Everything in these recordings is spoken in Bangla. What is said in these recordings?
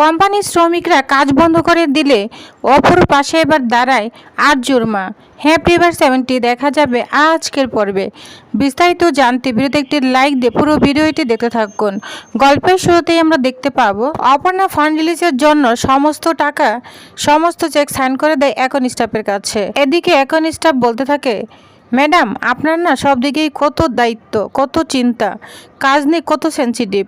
কোম্পানির শ্রমিকরা কাজ বন্ধ করে দিলে অপর পাশে এবার দাঁড়ায় আর জুরমা হ্যাঁ প্রিভার সেভেন্টি দেখা যাবে আজকের পর্বে। বিস্তারিত জানতে ভিডিওতে একটি লাইক দিয়ে পুরো ভিডিওটি দেখতে থাকুন। গল্পের শুরুতেই আমরা দেখতে পাবো, অপর্ণা ফান্ড রিলিজের জন্য সমস্ত টাকা, সমস্ত চেক সাইন করে দেয় এখন স্টাফের কাছে। এদিকে এখন স্টাফ বলতে থাকে ম্যাডাম, আপনার না সব দিকেই কত দায়িত্ব, কত চিন্তা, কাজ নিয়ে কত সেন্সিটিভ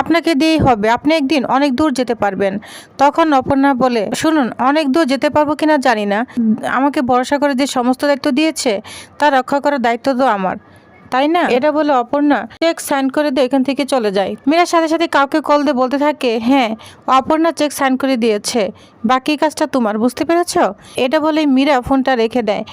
আপনাকে দিয়েই হবে, আপনি একদিন অনেক দূর যেতে পারবেন। তখন অপর্ণা বলে, শুনুন, অনেক দূর যেতে পারব কিনা জানি না। আমাকে ভরসা করে যে সমস্ত দায়িত্ব দিয়েছে, তা রক্ষা করার দায়িত্ব তো আমার। তাই না? এটা বলে অপর্ণা, চেক সাইন করে দিয়ে এখান থেকে চলে যায় মীরার সাথে সাথে কাউকে কল দিয়ে বলতে থাকে হ্যাঁ অপর্ণা চেক সাইন করে দিয়েছে। বাকি কাজটা তোমার, বুঝতে পেরেছ? এটা বলে মীরা ফোনটা রেখে দেয়।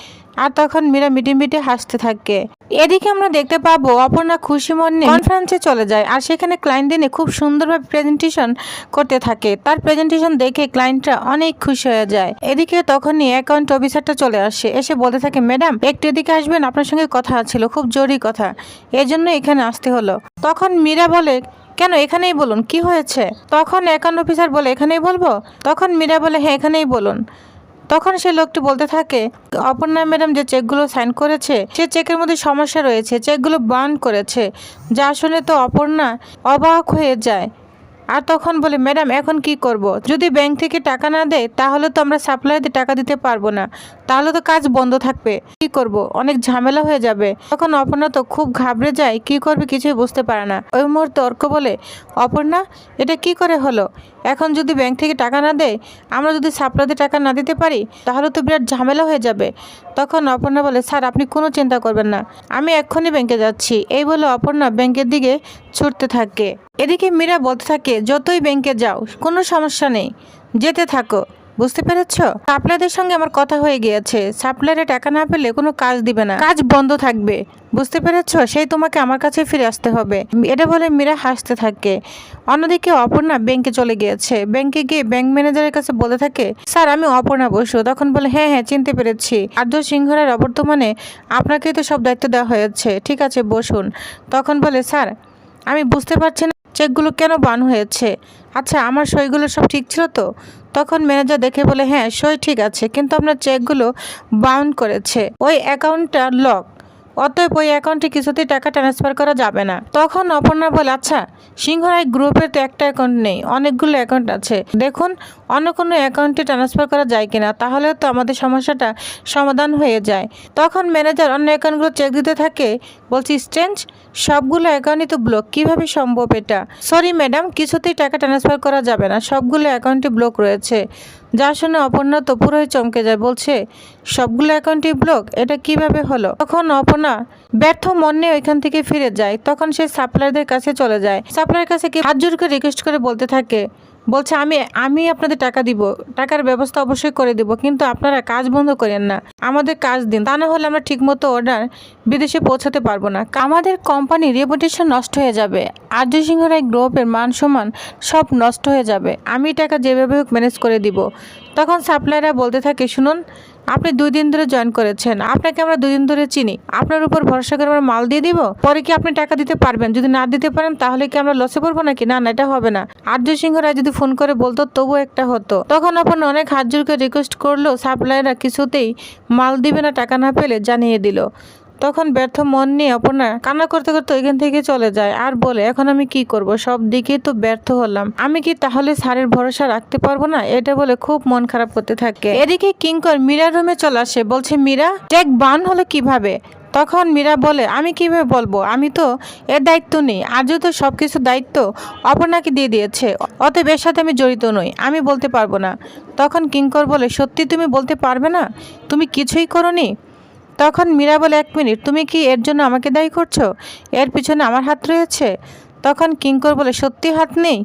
আর তখন মীরা মিটি মিটি হাসতে থাকে। এদিকে আমরা দেখতে পাবো অপর্ণা খুশি মনে কনফারেন্সে চলে যায় আর সেখানে ক্লায়েন্ট দিনে খুব সুন্দরভাবে প্রেজেন্টেশন করতে থাকে। তার প্রেজেন্টেশন দেখে ক্লায়েন্টরা অনেক খুশি হয়ে যায়। এদিকে তখনই অ্যাকাউন্ট অফিসারটা চলে আসে। এসে বলতে থাকে, ম্যাডাম, একটু এদিকে আসবেন, আপনার সঙ্গে কথা ছিল, খুব জরুরি কথা। এই জন্য এখানে আসতে হলো। তখন মীরা বলে, কেন, এখানেই বলুন, কি হয়েছে? তখন অ্যাকাউন্ট অফিসার বলে, এখানেই বলব? তখন মীরা বলে হ্যাঁ এখানেই বলুন। তখন সে লোকটি বলতে থাকে, অপর্ণা ম্যাডাম যে চেকগুলো সাইন করেছে, সে চেকের মধ্যে সমস্যা রয়েছে, চেকগুলো বার্ন করেছে। যা শুনে তো অপর্ণা অবাক হয়ে যায়। আর তখন বলে, ম্যাডাম, এখন কি করব। যদি ব্যাংক থেকে টাকা না দেয়, তাহলে তো আমরা সাপ্লাইতে টাকা দিতে পারব না। তাহলে তো কাজ বন্ধ থাকবে। কি করব। অনেক ঝামেলা হয়ে যাবে তখন অপর্ণা তো খুব ঘাবড়ে যায়, কি করবে কিছুই বুঝতে পারে না। ওই মুহূর্তে অর্ক বলে, অপর্ণা, এটা কি করে হলো? এখন যদি ব্যাংক থেকে টাকা না দেয়, আমরা যদি সাপ্লাইতে টাকা না দিতে পারি, তাহলে তো বিরাট ঝামেলা হয়ে যাবে তখন অপর্ণা বলে, স্যার, আপনি কোনো চিন্তা করবেন না। আমি এক্ষুনি ব্যাংকে যাচ্ছি এই বলে অপর্ণা ব্যাংকের দিকে ছুটতে থাকে। এদিকে মীরা বলতে থাকে, যতই ব্যাংকে যাও, কোনো সমস্যা নেই। যেতে থাকো। বুঝতে পেরেছ? সাপ্লাইদের সঙ্গে আমার কথা হয়ে গিয়েছে। সাপ্লাইরে টাকা না পেলে কোনো কাজ দিবে না। কাজ বন্ধ থাকবে। বুঝতে পেরেছ? সেই তোমাকে আমার কাছে ফিরে আসতে হবে। এটা বলে মীরা হাসতে থাকে। অন্যদিকে অপর্ণা ব্যাংকে চলে গিয়েছে। ব্যাংকে গিয়ে ব্যাংক ম্যানেজারের কাছে বলে থাকে, স্যার, আমি অপর্ণা বসু। তখন বলে হ্যাঁ হ্যাঁ চিনতে পেরেছি। আর্য সিংহরের অবর্তমানে আপনাকেই তো সব দায়িত্ব দেওয়া হয়েছে। ঠিক আছে, বসুন। তখন বলে, স্যার, আমি বুঝতে পারছি না চেকগুলো কেন বান হয়েছে? আচ্ছা আমার সইগুলো সব ঠিক ছিল তো? তখন ম্যানেজার দেখে বলে হ্যাঁ সই ঠিক আছে, কিন্তু আপনার চেকগুলো বাউন্ড করেছে। ওই অ্যাকাউন্টটা লক। অতএব ওই অ্যাকাউন্টে কিছুতেই টাকা ট্রান্সফার করা যাবে না। তখন অপর্ণা বলে আচ্ছা সিংহরায় গ্রুপের তো একটা অ্যাকাউন্ট নেই, অনেকগুলো অ্যাকাউন্ট আছে। দেখুন অন্য কোনো অ্যাকাউন্টে ট্রান্সফার করা যায় কিনা তাহলে তো আমাদের সমস্যাটা সমাধান হয়ে যায়। তখন ম্যানেজার অন্য অ্যাকাউন্টগুলো চেক দিতে থাকে, বলছি স্ট্রেঞ্জ সবগুলো অ্যাকাউন্টই তো ব্লক কীভাবে সম্ভব এটা? সরি ম্যাডাম কিছুতেই টাকা ট্রান্সফার করা যাবে না, সবগুলো অ্যাকাউন্টই ব্লক রয়েছে। যা শুনে অপর্ণা তো পুরোই চমকে যায়, বলছে, সবগুলো অ্যাকাউন্টই ব্লক এটা কীভাবে হলো? তখন অপর্ণা ব্যর্থ মন ওইখান থেকে ফিরে যায়, তখন সে সাপ্লায়ারদের কাছে চলে যায়। সাপ্লায়ার কাছে কি হাত জোর করে রিকোয়েস্ট করে বলতে থাকে বলছে, আমি আমি আপনাদের টাকা দিব। টাকার ব্যবস্থা অবশ্যই করে দিব, কিন্তু আপনারা কাজ বন্ধ করেন না। আমাদের কাজ দিন। তা না হলে আমরা ঠিকমতো অর্ডার বিদেশে পৌঁছাতে পারব না। আমাদের কোম্পানির রেপুটেশন নষ্ট হয়ে যাবে। আর্য সিংহ রায় গ্রুপের মান সম্মান সব নষ্ট হয়ে যাবে। আমি টাকা যেভাবে হোক ম্যানেজ করে দিব। তখন সাপ্লাইরা বলতে থাকে, শুনুন, আপনি দুই দিন ধরে জয়েন করেছেন। আপনাকে আমরা দুই দিন ধরে চিনি। আপনার উপর ভরসা করে আমরা মাল দিয়ে দিব। পরে কি আপনি টাকা দিতে পারবেন? যদি না দিতে পারেন, তাহলে কি আমরা লসে পড়ব নাকি? না না, এটা হবে না। আর্য সিংহ রায় যদি ফোন করে বলতো তবু একটা হতো। তখন আপন অনেক হাত রিকোয়েস্ট করল, সাপ্লাইরা কিছুতেই মাল দিবে না, টাকা না পেলে জানিয়ে দিল। তখন ব্যর্থ মন নিয়ে অপর্ণা কান্না করতে করতে ওইখান থেকে চলে যায় আর বলে, এখন আমি কি করব? সব দিকে তো ব্যর্থ হলাম। আমি কি তাহলে স্যারের ভরসা রাখতে পারব না? এটা বলে খুব মন খারাপ করতে থাকে। এদিকে কিঙ্কর মীরা রুমে চলে আসে। বলছে, মীরা চেক বান হলো কীভাবে? তখন মীরা বলে, আমি কীভাবে বলব? আমি তো এর দায়িত্ব নেই। আজও তো সব কিছু দায়িত্ব অপর্ণাকে দিয়ে দিয়েছে। অতএব এর সাথে আমি জড়িত নই। আমি বলতে পারব না। তখন কিঙ্কর বলে, সত্যি তুমি বলতে পারবে না? তুমি কিছুই করনি? তখন মীরা বলে, এক মিনিট, তুমি কি এর জন্য আমাকে দায়ী করছ? এর পিছনে আমার হাত রয়েছে? তখন কিঙ্কর বলে, সত্যি হাত নেই?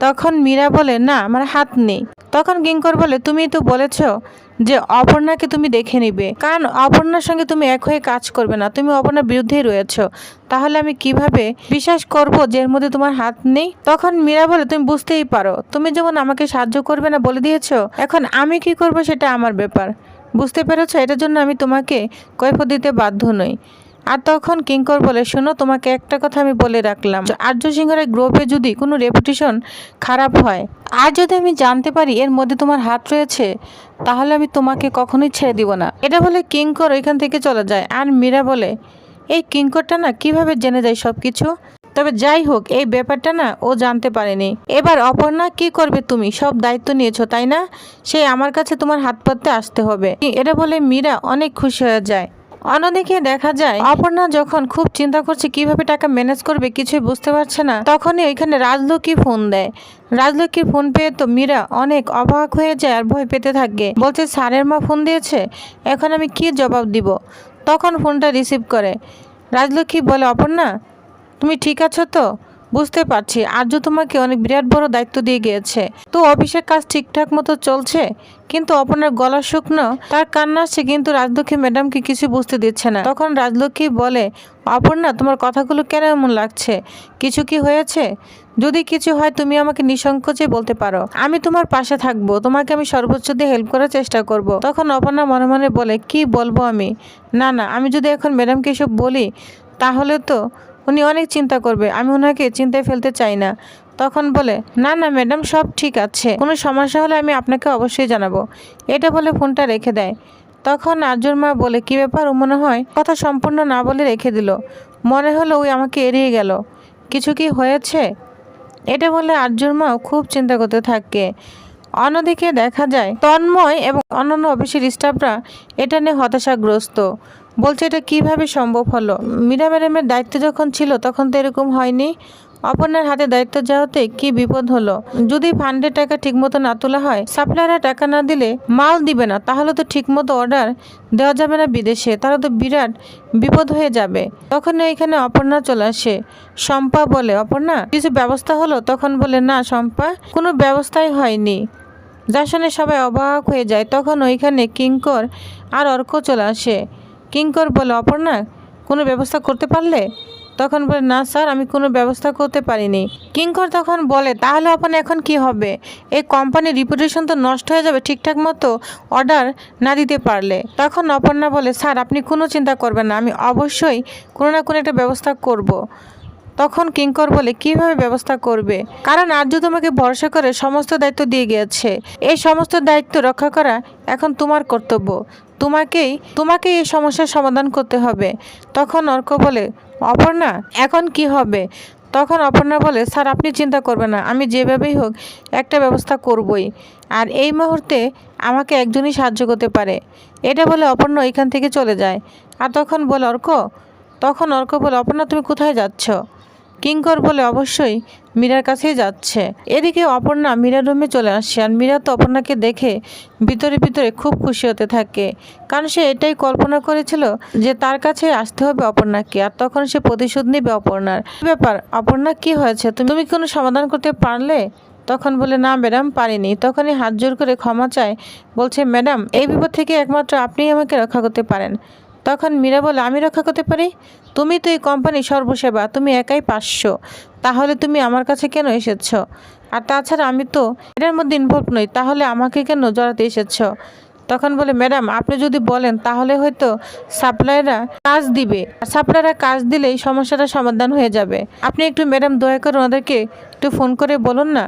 তখন মীরা বলে, না, আমার হাত নেই। তখন কিঙ্কর বলে, তুমি তো বলেছ যে অপর্ণাকে তুমি দেখে নিবে। কারণ অপর্ণার সঙ্গে তুমি এক হয়ে কাজ করবে না। তুমি অপর্ণার বিরুদ্ধেই রয়েছ। তাহলে আমি কীভাবে বিশ্বাস করব যে এর মধ্যে তোমার হাত নেই? তখন মীরা বলে, তুমি বুঝতেই পারো। তুমি যেমন আমাকে সাহায্য করবে না বলে দিয়েছ, এখন আমি কি করব সেটা আমার ব্যাপার। বুঝতে পেরেছ? এটার জন্য আমি তোমাকে কৈফত দিতে বাধ্য নই। আর তখন কিঙ্কর বলে, শোনো, তোমাকে একটা কথা আমি বলে রাখলাম। আর্য সিংহের গ্রুপে যদি কোনো রেপুটেশন খারাপ হয়, আর যদি আমি জানতে পারি এর মধ্যে তোমার হাত রয়েছে, তাহলে আমি তোমাকে কখনোই ছেড়ে দিব না। এটা বলে কিঙ্কর ওইখান থেকে চলে যায়। আর মীরা বলে, এই কিঙ্করটা না কীভাবে জেনে যায় সব কিছু তবে যাই হোক, এই ব্যাপারটা না ও জানতে পারেনি। এবার অপর্ণা কি করবে তুমি? সব দায়িত্ব নিয়েছো, তাই না? সেই আমার কাছে তোমার হাত পাততে আসতে হবে। এটা বলে মীরা অনেক খুশি হয়ে যায়। অন্যদিকে দেখা যায়, অপর্ণা যখন খুব চিন্তা করছে কীভাবে টাকা ম্যানেজ করবে, কিছুই বুঝতে পারছে না, তখনই ওইখানে রাজলক্ষ্মী ফোন দেয়। রাজলক্ষ্মীর ফোন পেয়ে তো মীরা অনেক অবাক হয়ে যায় আর ভয় পেতে থাকে। বলছে, স্যারের মা ফোন দিয়েছে? এখন আমি কি জবাব দিব? তখন ফোনটা রিসিভ করে। রাজলক্ষ্মী বলে, অপর্ণা তুমি ঠিক আছো তো? বুঝতে পারছি। আর্য তোমাকে অনেক বিরাট বড় দায়িত্ব দিয়ে গিয়েছে। তো অফিসের কাজ ঠিকঠাক মতো চলছে? কিন্তু অপর্ণার গলা শুকনো, তার কান্না আসছে, কিন্তু রাজলক্ষ্মী ম্যাডামকে কিছু বুঝতে দিচ্ছে না। তখন রাজলক্ষ্মী বলে, অপর্ণা, তোমার কথাগুলো কেন এমন লাগছে? কিছু কি হয়েছে? যদি কিছু হয়, তুমি আমাকে নিঃসংকোচে বলতে পারো। আমি তোমার পাশে থাকব। তোমাকে আমি সর্বোচ্চ দিয়ে হেল্প করার চেষ্টা করব। তখন অপর্ণা মনে মনে বলে, কি বলব আমি? না না, আমি যদি এখন ম্যাডামকে এসব বলি, তাহলে তো উনি অনেক চিন্তা করবে, আমি ওনাকে চিন্তায় ফেলতে চাই না। তখন বলে, না না, ম্যাডাম, সব ঠিক আছে। কোনো সমস্যা হলে আমি আপনাকে অবশ্যই জানাব। এটা বলে ফোনটা রেখে দেয়। তখন আর্যর মা বলে, কি ব্যাপার ও মনে হয়? কথা সম্পূর্ণ না বলে রেখে দিল। মনে হলো ওই আমাকে এড়িয়ে গেল। কিছু কি হয়েছে? এটা বলে আর্যর মাও খুব চিন্তা করতে থাকে। অন্যদিকে দেখা যায়, তন্ময় এবং অন্যান্য অফিসের স্টাফরা এটা নিয়ে হতাশাগ্রস্ত। বলছে, এটা কীভাবে সম্ভব হলো? মীরা ম্যাডামের দায়িত্ব যখন ছিল, তখন তো এরকম হয়নি। অপর্ণার হাতে দায়িত্ব যাওয়াতে কি বিপদ হলো? যদি ফান্ডের টাকা ঠিকমতো না তোলা হয় সাপ্লায়াররা টাকা না দিলে মাল দিবে না। তাহলে তো ঠিকমতো অর্ডার দেওয়া যাবে না বিদেশে। তাহলে তো বিরাট বিপদ হয়ে যাবে। তখন এখানে অপর্ণা চলে আসে। শম্পা বলে। অপর্ণা, কিছু ব্যবস্থা হলো? তখন বলে, না শম্পা, কোনো ব্যবস্থাই হয়নি। যার সবাই অবাক হয়ে যায়। তখন ওইখানে কিঙ্কর আর অর্ক চলে আসে। কিঙ্কর বলে, অপর্ণা, কোনো ব্যবস্থা করতে পারলে? তখন বলে, না স্যার, আমি কোনো ব্যবস্থা করতে পারিনি। কিঙ্কর তখন বলে, তাহলে আপনি এখন কি হবে? এই কোম্পানির রিপুটেশন তো নষ্ট হয়ে যাবে ঠিকঠাক মতো অর্ডার না দিতে পারলে। তখন অপর্ণা বলে, স্যার, আপনি কোনো চিন্তা করবেন না, আমি অবশ্যই কোনো না কোনো একটা ব্যবস্থা করব। তখন কিঙ্কর বলে, কীভাবে ব্যবস্থা করবে? কারণ আর্য তোমাকে ভরসা করে সমস্ত দায়িত্ব দিয়ে গিয়েছে। এই সমস্ত দায়িত্ব রক্ষা করা এখন তোমার কর্তব্য। তোমাকেই তোমাকে এই সমস্যার সমাধান করতে হবে। তখন অর্ক বলে, অপর্ণা, এখন কি হবে? তখন অপর্ণা বলে, স্যার, আপনি চিন্তা করবেন না, আমি যেভাবেই হোক একটা ব্যবস্থা করবই। আর এই মুহূর্তে আমাকে একজনই সাহায্য করতে পারে। এটা বলে অপর্ণা এখান থেকে চলে যায়। আর তখন বলে, অর্ক? তখন অর্ক বলে, অপর্ণা, তুমি কোথায় যাচ্ছ? কিঙ্কর বলে অবশ্যই মীরার কাছেই যাচ্ছে। এদিকে অপর্ণা মীরার রুমে চলে আসছে আর মীরা তো অপর্ণাকে দেখে ভিতরে ভিতরে খুব খুশি হতে থাকে। কারণ সে এটাই কল্পনা করেছিল যে তার কাছে আসতে হবে অপর্ণাকে আর তখন সে প্রতিশোধ নেবে অপর্ণার। ব্যাপার? অপর্ণা, কি হয়েছে? তুমি তুমি কোনো সমাধান করতে পারলে? তখন বলে, না ম্যাডাম, পারিনি। তখনই হাত জোর করে ক্ষমা চায়, বলছে, ম্যাডাম, এই বিপদ থেকে একমাত্র আপনিই আমাকে রক্ষা করতে পারেন। তখন মীরা বলে, আমি রক্ষা করতে পারি? তুমি তো এই কোম্পানির সর্বসেবা, তুমি একাই পাঁচশো তাহলে তুমি আমার কাছে কেন এসেছ? আর তাছাড়া আমি তো এটার মধ্যে ইনভলভ নই, তাহলে আমাকে কেন জড়াতে এসেছ? তখন বলে, ম্যাডাম, আপনি যদি বলেন, তাহলে হয়তো সাপ্লাইরা কাজ দিবে। আর সাপ্লাইরা কাজ দিলেই সমস্যাটা সমাধান হয়ে যাবে। আপনি একটু ম্যাডাম দয়া করে ওনাদেরকে একটু ফোন করে বলুন না?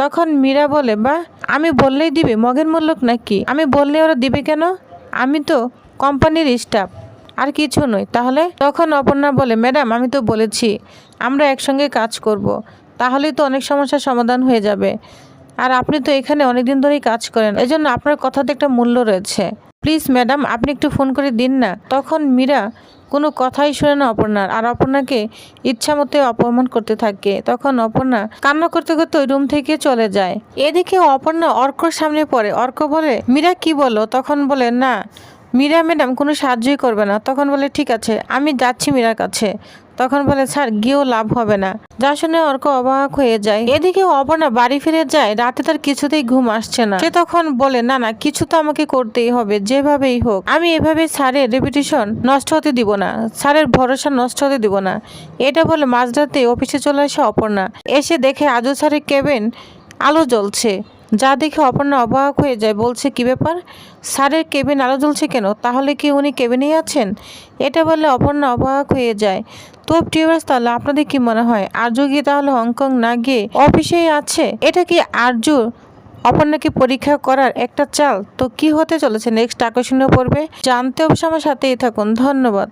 তখন মীরা বলে বা আমি বললেই দিবে, মগের মূল্যক নাকি? আমি বললে ওরা দিবে কেন? আমি তো কোম্পানির স্টাফ। আর কিছু নয়। তাহলে? তখন অপর্ণা বলে, ম্যাডাম, আমি তো বলেছি, আমরা একসঙ্গে কাজ করব। তাহলেই তো অনেক সমস্যার সমাধান হয়ে যাবে। আর আপনি তো এখানে অনেক দিন ধরেই কাজ করেন। এই জন্য আপনার কথাতে একটা মূল্য রয়েছে। প্লিজ, ম্যাডাম, আপনি একটু ফোন করে দিন না। তখন মীরা কোনো কথাই শুনে না অপর্ণার। আর অপর্ণাকে ইচ্ছা মতো অপমান করতে থাকে। তখন অপর্ণা কান্না করতে করতে ওই রুম থেকে চলে যায়। এদিকে অপর্ণা অর্কর সামনে পড়ে। অর্ক বলে, মীরা, কি বলো? তখন বলে, না মীরা ম্যাডাম কোনো সাহায্যই করবে না। তখন বলে, ঠিক আছে, আমি যাচ্ছি মীরার কাছে। তখন বলে, স্যার, গিয়েও লাভ হবে না। যা শুনে অর্ক অবাক হয়ে যায়। এদিকে অপর্ণা বাড়ি ফিরে যায়, রাতে তার কিছুতেই ঘুম আসছে না। সে তখন বলে, না না, কিছু তো আমাকে করতেই হবে, যেভাবেই হোক। আমি এভাবে স্যারের রেপুটেশন নষ্ট হতে দিব না, স্যারের ভরসা নষ্ট হতে দিব না। এটা বলে মাঝরাতে অফিসে চলে আসে অপর্ণা। এসে দেখে আজও স্যারের কেবিন আলো জ্বলছে। যা দেখে অপর্ণা অবাক হয়ে যায়, বলছে, কি ব্যাপার? স্যারের কেবিন আলো জ্বলছে কেন? তাহলে কি উনি কেবিনেই আছেন? এটা বললে অপর্ণা অবাক হয়ে যায়। তো টিউবার্স, তাহলে আপনাদের কি মনে হয়? আর্য গিয়ে তাহলে হংকং না গিয়ে অফিসেই আছে? এটা কি আর্য অপর্ণাকে পরীক্ষা করার একটা চাল? তো কি হতে চলেছে? নেক্সট আকর্ষণীয় পড়বে জানতে অবশ্য আমার সাথেই থাকুন। ধন্যবাদ।